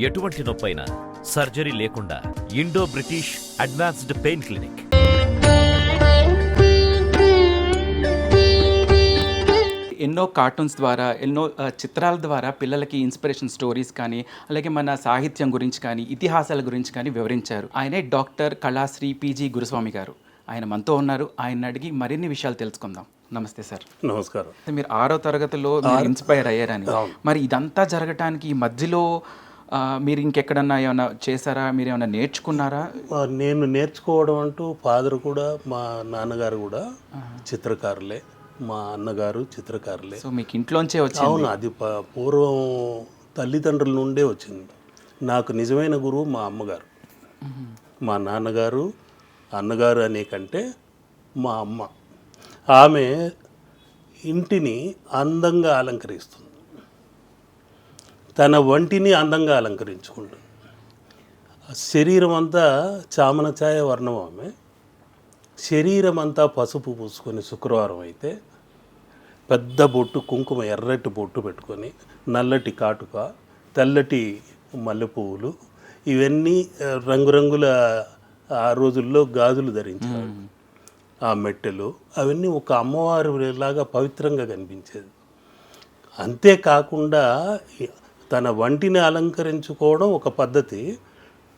ఎటువంటి నొప్పైనా సర్జరీ లేకుండా Indo British advanced pain clinic. ఎన్నో కార్టూన్స్ ద్వారా ఎన్నో చిత్రాల ద్వారా పిల్లలకి ఇన్స్పిరేషన్ స్టోరీస్ కానీ అలాగే మన సాహిత్యం గురించి కానీ ఇతిహాసాల గురించి కానీ వివరించారు. ఆయనే డాక్టర్ కళాశ్రీ పీజీ గురుస్వామి గారు. ఆయన మనతో ఉన్నారు. ఆయన అడిగి మరిన్ని విషయాలు తెలుసుకుందాం. నమస్తే సార్. నమస్కారం. మీరు ఆరో తరగతిలో మీరు ఇన్స్పైర్ అయ్యారని. మరి ఇదంతా జరగటానికి ఈ మధ్యలో మీరు ఇంకెక్కడన్నా ఏమైనా చేశారా? మీరు ఏమైనా నేర్చుకున్నారా? నేను నేర్చుకోవడం అంటూ ఫాదర్ కూడా మా నాన్నగారు కూడా చిత్రకారులే. మా అన్నగారు చిత్రకారులే. సో మీకు ఇంట్లోంచే వచ్చింది. అవును అది పూర్వం తల్లిదండ్రుల నుండే వచ్చింది. నాకు నిజమైన గురువు మా అమ్మగారు. మా నాన్నగారు అన్నగారు అనే కంటే మా అమ్మ. ఆమె ఇంటిని అందంగా అలంకరిస్తుంది. తన వంటిని అందంగా అలంకరించుకుంటుంది. శరీరం అంతా చామన ఛాయ వర్ణం ఆమె. శరీరం అంతా పసుపు పూసుకొని శుక్రవారం అయితే పెద్ద బొట్టు కుంకుమ ఎర్రటి బొట్టు పెట్టుకొని నల్లటి కాటుక తెల్లటి మల్లెపువ్వులు ఇవన్నీ రంగురంగుల ఆ రోజుల్లో గాజులు ధరించారు ఆ మెట్టెలు అవన్నీ ఒక అమ్మవారి లాగా పవిత్రంగా కనిపించేది. అంతేకాకుండా తన వంటిని అలంకరించుకోవడం ఒక పద్ధతి.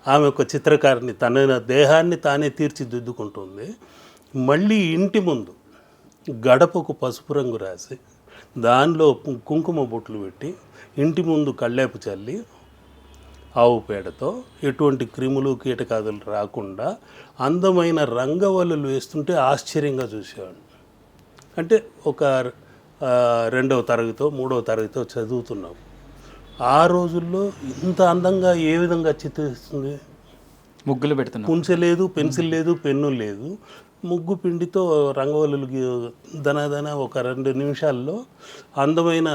ఆమె ఒక చిత్రకారిని తన దేహాన్ని తానే తీర్చిదిద్దుకుంటుంది. మళ్ళీ ఇంటి ముందు గడపకు పసుపు రంగు రాసి దానిలో కుంకుమ బొట్లు పెట్టి ఇంటి ముందు కళ్ళేపు చల్లి ఆవు పేడతో ఎటువంటి క్రిములు కీటకాదులు రాకుండా అందమైన రంగవల్లులు వేస్తుంటే ఆశ్చర్యంగా చూసేవాడు అంటే ఒక రెండవ తరగతితో మూడవ తరగతితో చదువుతున్నాం. ఆ రోజుల్లో ఇంత అందంగా ఏ విధంగా చిత్రిస్తుంది ముగ్గులు పెడుతున్నాం. పుంసె లేదు పెన్సిల్ లేదు పెన్ను లేదు. ముగ్గు పిండితో రంగవల్లులు దనదన ఒక రెండు నిమిషాల్లో అందమైన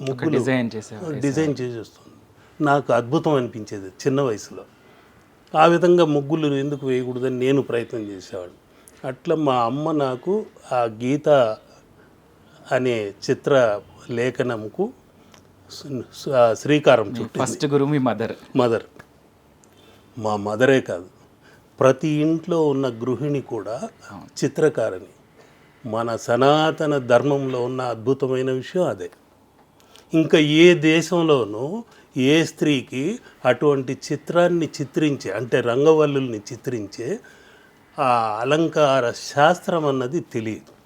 ముగ్గులు డిజైన్ చేసేవారు డిజైన్ చేసేస్తుంది. నాకు అద్భుతం అనిపించేది చిన్న వయసులో. ఆ విధంగా ముగ్గులు ఎందుకు వేయకూడదని నేను ప్రయత్నం చేసేవాడు అట్లా మా అమ్మ నాకు ఆ గీత అనే చిత్ర లేఖనంకు శ్రీ- శ్రీకారం చుట్టింది. ఫస్ట్ గురువు మీ మదర్. మదర్. మా మదరే కాదు. ప్రతి ఇంట్లో ఉన్న గృహిణి కూడా చిత్రకారిణి. మన సనాతన ధర్మంలో ఉన్న అద్భుతమైన విషయం అదే. ఇంకా ఏ దేశంలోనూ ఏ స్త్రీకి అటువంటి చిత్రాన్ని చిత్రించే అంటే రంగవల్లుల్ని చిత్రించే ఆ అలంకార శాస్త్రం అన్నది తెలియదు.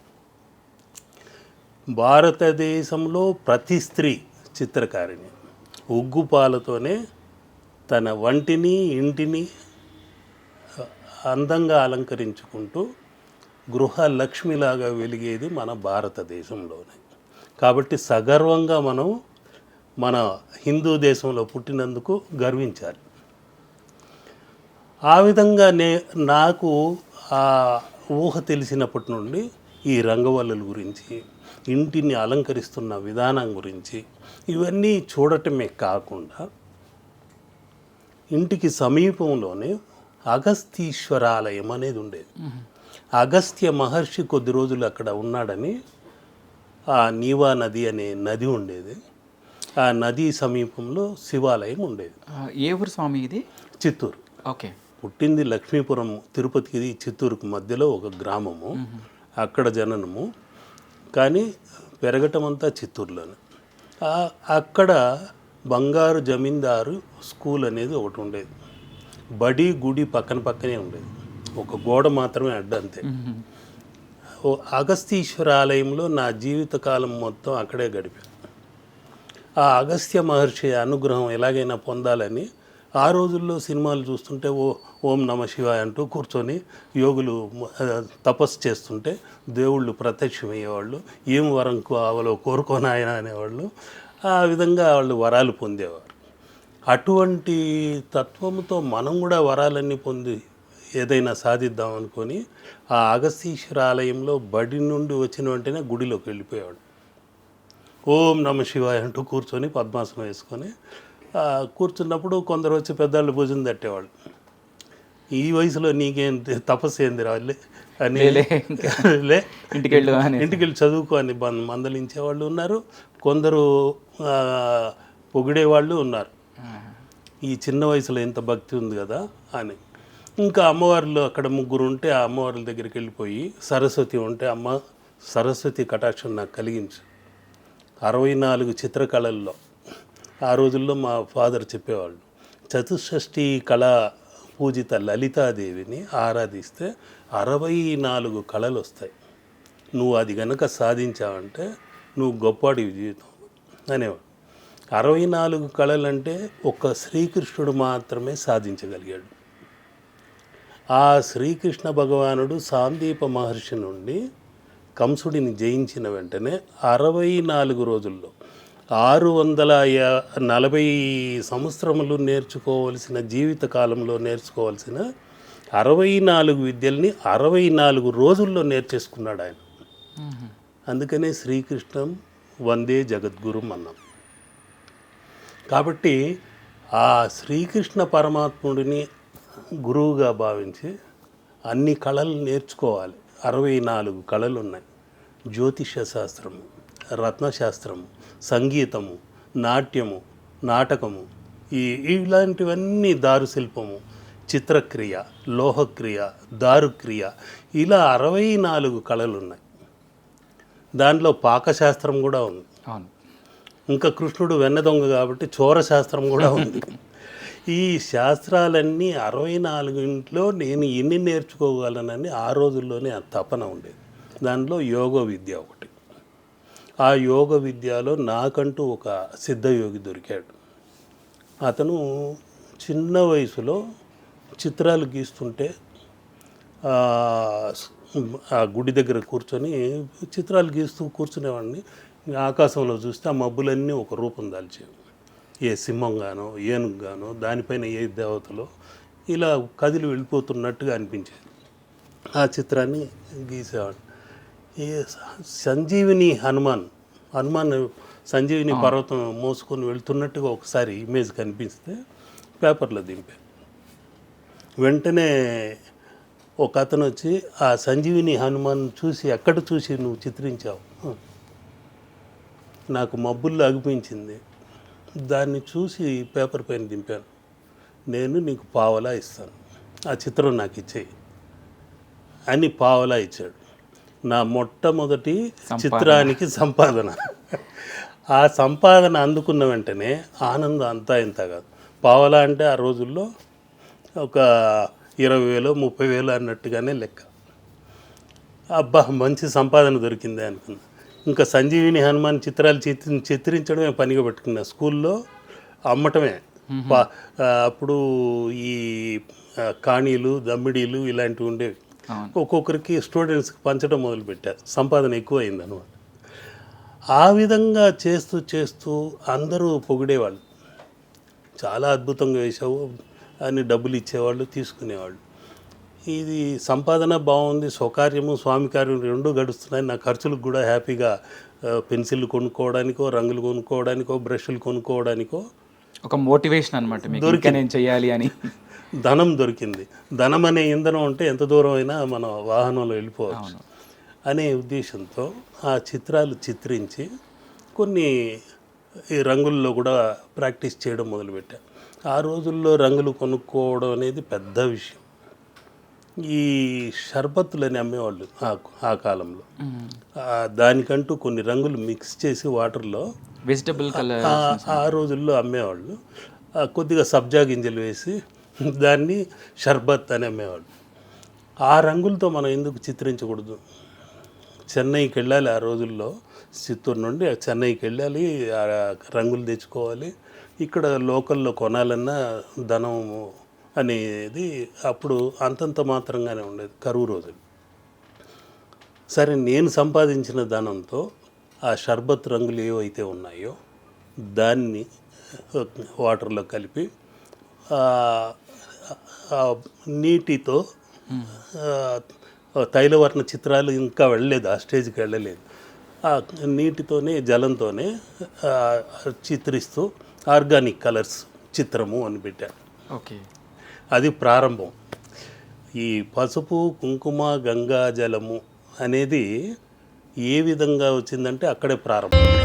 భారతదేశంలో ప్రతి స్త్రీ చిత్రకారిణి. ఉగ్గుపాలతోనే తన వంటిని ఇంటిని అందంగా అలంకరించుకుంటూ గృహ లక్ష్మిలాగా వెలిగేది మన భారతదేశంలోనే. కాబట్టి సగర్వంగా మనం మన హిందూ దేశంలో పుట్టినందుకు గర్వించాలి. ఆ విధంగా నే నాకు ఆ ఊహ తెలిసినప్పటి నుండి ఈ రంగవల్లుల గురించి ఇంటిని అలంకరిస్తున్న విధానం గురించి ఇవన్నీ చూడటమే కాకుండా ఇంటికి సమీపంలోనే అగస్తీశ్వరాలయం అనేది ఉండేది. అగస్త్య మహర్షి కొద్ది రోజులు అక్కడ ఉన్నాడని ఆ నీవా నది అనే నది ఉండేది. ఆ నది సమీపంలో శివాలయం ఉండేది. ఏ ఊరు స్వామి ఇది? చిత్తూరు. ఓకే. పుట్టింది లక్ష్మీపురం తిరుపతికి చిత్తూరుకు మధ్యలో ఒక గ్రామము. అక్కడ జననము. కానీ పెరగటం అంతా చిత్తూరులోనే అక్కడ బంగారు జమీందారు స్కూల్ అనేది ఒకటి ఉండేది. బడి గుడి పక్కన పక్కనే ఉండేది. ఒక గోడ మాత్రమే అడ్డంతే ఓ అగస్తీశ్వర ఆలయంలో నా జీవితకాలం మొత్తం అక్కడే గడిపాను. ఆ అగస్త్య మహర్షి అనుగ్రహం ఎలాగైనా పొందాలని ఆ రోజుల్లో సినిమాలు చూస్తుంటే ఓ ఓం నమ శివాయ అంటూ కూర్చొని యోగులు తపస్సు చేస్తుంటే దేవుళ్ళు ప్రత్యక్షమయ్యేవాళ్ళు ఏం వరం కావాలో కోరుకోనాయన అనేవాళ్ళు. ఆ విధంగా వాళ్ళు వరాలు పొందేవారు. అటువంటి తత్వంతో మనం కూడా వరాలన్నీ పొంది ఏదైనా సాధిద్దాం అనుకొని ఆ అగస్తీశ్వర ఆలయంలో బడి నుండి వచ్చిన వెంటనే గుడిలోకి వెళ్ళిపోయాడు ఓం నమ శివాయ అంటూ కూర్చొని పద్మాసనం వేసుకొని కూర్చున్నప్పుడు కొందరు వచ్చి పెద్దవాళ్ళు భుజం తట్టేవాళ్ళు. ఈ వయసులో నీకేం తపస్సు ఏంది రాళ్ళే అని లే, లే ఇంటికి వెళ్ళు అని ఇంటికి వెళ్ళి చదువుకో అని మందలించే వాళ్ళు ఉన్నారు. కొందరు పొగిడే వాళ్ళు ఉన్నారు. ఈ చిన్న వయసులో ఎంత భక్తి ఉంది కదా అని. ఇంకా అమ్మవార్లు అక్కడ ముగ్గురు ఉంటే ఆ అమ్మవార్ల దగ్గరికి వెళ్ళిపోయి సరస్వతి ఉంటే అమ్మ సరస్వతి కటాక్షం నాకు కలిగించు. అరవై నాలుగు చిత్రకళల్లో ఆ రోజుల్లో మా ఫాదర్ చెప్పేవాళ్ళు చతుషష్ఠి కళ పూజిత లలితాదేవిని ఆరాధిస్తే అరవై నాలుగు కళలు వస్తాయి నువ్వు అది గనక సాధించావంటే నువ్వు గొప్పవాడివి జీవితం అనేవాడు. అరవై నాలుగు కళలంటే ఒక్క శ్రీకృష్ణుడు మాత్రమే సాధించగలిగాడు. ఆ శ్రీకృష్ణ భగవానుడు సాందీప మహర్షి నుండి కంసుడిని జయించిన వెంటనే అరవై నాలుగు రోజుల్లో ఆరు వందల యా- నలభై సంవత్సరములు నేర్చుకోవలసిన జీవితకాలంలో నేర్చుకోవాల్సిన అరవై నాలుగు విద్యల్ని అరవై నాలుగు రోజుల్లో నేర్చేసుకున్నాడు ఆయన. అందుకనే శ్రీకృష్ణం వందే జగద్గురుం అన్నాం కాబట్టి ఆ శ్రీకృష్ణ పరమాత్ముడిని గురువుగా భావించి అన్ని కళలు నేర్చుకోవాలి. అరవై నాలుగు కళలు ఉన్నాయి జ్యోతిష శాస్త్రము రత్నశాస్త్రము సంగీతము నాట్యము నాటకము ఈ ఇలాంటివన్నీ దారుశిల్పము చిత్రక్రియ లోహక్రియ దారుక్రియ ఇలా అరవై నాలుగు కళలు ఉన్నాయి దాంట్లో పాకశాస్త్రం కూడా ఉంది. అవును. ఇంకా కృష్ణుడు వెన్న దొంగ కాబట్టి చోర శాస్త్రం కూడా ఉంది. ఈ శాస్త్రాలన్నీ అరవై నాలుగింట్లో నేను ఎన్ని నేర్చుకోగలనని ఆ రోజుల్లోనే ఆ తపన ఉండేది. దానిలో యోగ విద్య ఒకటి. ఆ యోగ విద్యలో నాకంటూ ఒక సిద్ధయోగి దొరికాడు. అతను చిన్న వయసులో చిత్రాలు గీస్తుంటే ఆ, గుడి దగ్గర కూర్చొని చిత్రాలు గీస్తూ కూర్చునేవాడిని. ఆకాశంలో చూస్తే ఆ మబ్బులన్నీ ఒక రూపం దాల్చేవి. ఏ సింహం గానో ఏనుగు గానో దానిపైన ఏ దేవతలో ఇలా కదిలి వెళ్ళిపోతున్నట్టుగా అనిపించేది. ఆ చిత్రాన్ని గీసేవాడు. ఈ సంజీవిని హనుమాన్ హనుమాన్ సంజీవిని పర్వతం మోసుకొని వెళ్తున్నట్టుగా ఒకసారి ఇమేజ్ కనిపిస్తే పేపర్లో దింపాను వెంటనే ఒక అతను వచ్చి ఆ సంజీవిని హనుమాన్ చూసి ఎక్కడ చూసి నువ్వు చిత్రించావు? నాకు మబ్బుల్లో అగిపించింది దాన్ని చూసి పేపర్ పైన దింపాను. నేను నీకు పావలా ఇస్తాను. ఆ చిత్రం నాకు ఇచ్చేయి. అని పావలా ఇచ్చాడు. నా మొట్టమొదటి చిత్రానికి సంపాదన. ఆ సంపాదన అందుకున్న వెంటనే ఆనందం అంతా ఇంత కాదు. పావలా అంటే ఆ రోజుల్లో ఒక ఇరవై వేలు ముప్పై వేలు అన్నట్టుగానే లెక్క. అబ్బా మంచి సంపాదన దొరికింది అనుకున్నా. ఇంకా సంజీవిని హనుమాన్ చిత్రాలు చిత్రి చిత్రించడమే పనిగా పెట్టుకున్నా. స్కూల్లో అమ్మటమే. అప్పుడు ఈ కాణీలు దమ్మిడీలు ఇలాంటివి ఉండేవి. ఒక్కొక్కరికి స్టూడెంట్స్కి పంచడం మొదలుపెట్టారు సంపాదన ఎక్కువ అయింది అనమాట ఆ విధంగా చేస్తూ చేస్తూ అందరూ పొగిడేవాళ్ళు. చాలా అద్భుతంగా వేసావు అని డబ్బులు ఇచ్చేవాళ్ళు తీసుకునేవాళ్ళు. ఇది సంపాదన బాగుంది స్వకార్యము స్వామి కార్యం రెండు గడుస్తున్నాయి. నా ఖర్చులకు కూడా హ్యాపీగా పెన్సిల్ కొనుక్కోవడానికో రంగులు కొనుక్కోవడానికో బ్రష్లు కొనుక్కోవడానికో ఒక మోటివేషన్ అనమాట ఇంకా నేను చెయ్యాలి అని. ధనం దొరికింది. ధనం అనే ఇంధనం ఉంటే ఎంత దూరం అయినా మన వాహనంలో వెళ్ళిపోవచ్చు అనే ఉద్దేశంతో ఆ చిత్రాలు చిత్రించి కొన్ని ఈ రంగుల్లో కూడా ప్రాక్టీస్ చేయడం మొదలుపెట్టా. ఆ రోజుల్లో రంగులు కొనుక్కోవడం అనేది పెద్ద విషయం. ఈ షర్బత్తులని అమ్మేవాళ్ళు ఆ కాలంలో. దానికంటూ కొన్ని రంగులు మిక్స్ చేసి వాటర్లో వెజిటబుల్ కలర్ ఆ- రోజుల్లో అమ్మేవాళ్ళు. కొద్దిగా సబ్జా గింజలు వేసి దాన్ని షర్బత్ అని అమ్మేవాడు. ఆ రంగులతో మనం ఎందుకు చిత్రించకూడదు? చెన్నైకి వెళ్ళాలి ఆ రోజుల్లో చిత్తూరు నుండి చెన్నైకి వెళ్ళాలి ఆ రంగులు తెచ్చుకోవాలి ఇక్కడ లోకల్లో కొనాలన్నా ధనం అనేది అప్పుడు అంతంత మాత్రంగానే ఉండేది కరువు రోజులు. సరే నేను సంపాదించిన ధనంతో ఆ షర్బత్ రంగులు ఏవైతే ఉన్నాయో దాన్ని వాటర్లో కలిపి నీటితో తైలవర్ణ చిత్రాలు ఇంకా వెళ్ళలేదు ఆ స్టేజ్కి వెళ్ళలేదు. ఆ నీటితోనే జలంతోనే చిత్రిస్తూ ఆర్గానిక్ కలర్స్ చిత్రము అని పెట్టారు. ఓకే. అది ప్రారంభం. ఈ పసుపు కుంకుమ గంగా జలము అనేది ఏ విధంగా వచ్చిందంటే అక్కడే ప్రారంభం.